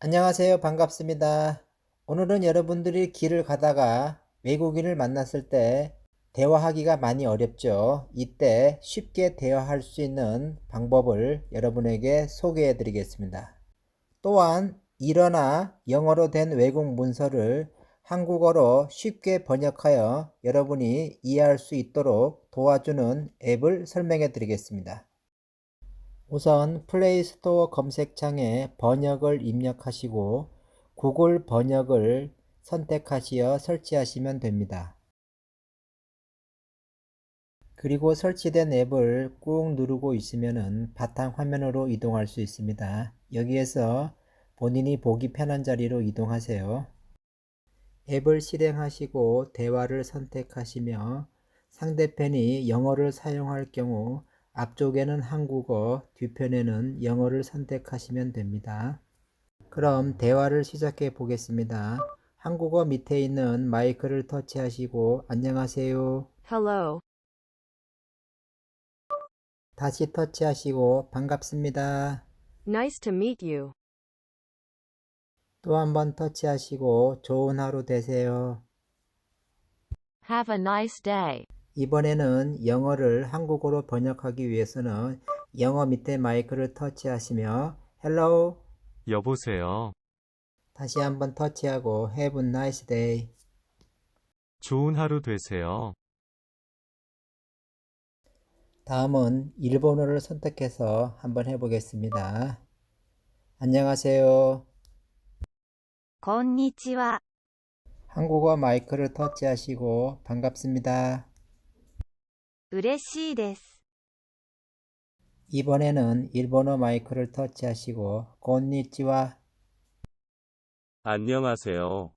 안녕하세요. 반갑습니다. 오늘은 여러분들이 길을 가다가 외국인을 만났을 때 대화하기가 많이 어렵죠. 이때 쉽게 대화할 수 있는 방법을 여러분에게 소개해 드리겠습니다. 또한 일어나 영어로 된 외국 문서를 한국어로 쉽게 번역하여 여러분이 이해할 수 있도록 도와주는 앱을 설명해 드리겠습니다. 우선 플레이스토어 검색창에 번역을 입력하시고 구글 번역을 선택하시어 설치하시면 됩니다. 그리고 설치된 앱을 꾹 누르고 있으면 바탕화면으로 이동할 수 있습니다. 여기에서 본인이 보기 편한 자리로 이동하세요. 앱을 실행하시고 대화를 선택하시며 상대편이 영어를 사용할 경우 앞쪽에는 한국어, 뒤편에는 영어를 선택하시면 됩니다. 그럼 대화를 시작해 보겠습니다. 한국어 밑에 있는 마이크를 터치하시고 안녕하세요. Hello. 다시 터치하시고 반갑습니다. Nice to meet you. 또 한 번 터치하시고 좋은 하루 되세요. Have a nice day. 이번에는 영어를 한국어로 번역하기 위해서는 영어 밑에 마이크를 터치하시며 Hello 여보세요. 다시 한번 터치하고 Have a nice day 좋은 하루 되세요. 다음은 일본어를 선택해서 한번 해보겠습니다. 안녕하세요. こんにちは。 한국어 마이크를 터치하시고 반갑습니다. 嬉しいです。 이번에는 일본어 마이크를 터치하시고 곤니치와 안녕하세요.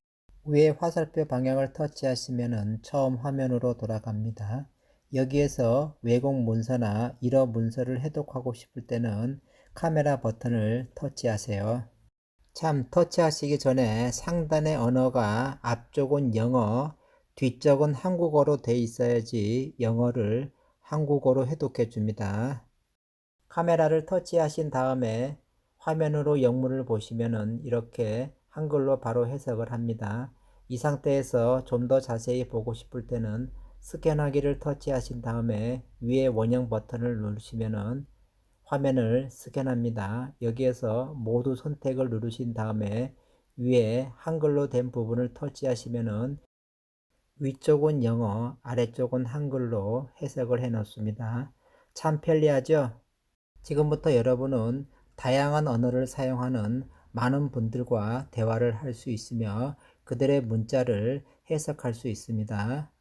위에 화살표 방향을 터치하시면 처음 화면으로 돌아갑니다. 여기에서 외국 문서나 일어 문서를 해독하고 싶을 때는 카메라 버튼을 터치하세요. 참 터치하시기 전에 상단의 언어가 앞쪽은 영어, 뒤쪽은 한국어로 돼 있어야지 영어를 한국어로 해독해 줍니다. 카메라를 터치하신 다음에 화면으로 영문을 보시면은 이렇게 한글로 바로 해석을 합니다. 이 상태에서 좀 더 자세히 보고 싶을 때는 스캔하기를 터치하신 다음에 위에 원형 버튼을 누르시면은 화면을 스캔합니다. 여기에서 모두 선택을 누르신 다음에 위에 한글로 된 부분을 터치하시면은 위쪽은 영어, 아래쪽은 한글로 해석을 해 놓습니다. 참 편리하죠? 지금부터 여러분은 다양한 언어를 사용하는 많은 분들과 대화를 할 수 있으며 그들의 문자를 해석할 수 있습니다.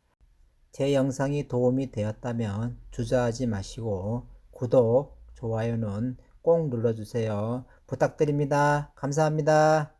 제 영상이 도움이 되었다면 주저하지 마시고 구독, 좋아요는 꼭 눌러주세요. 부탁드립니다. 감사합니다.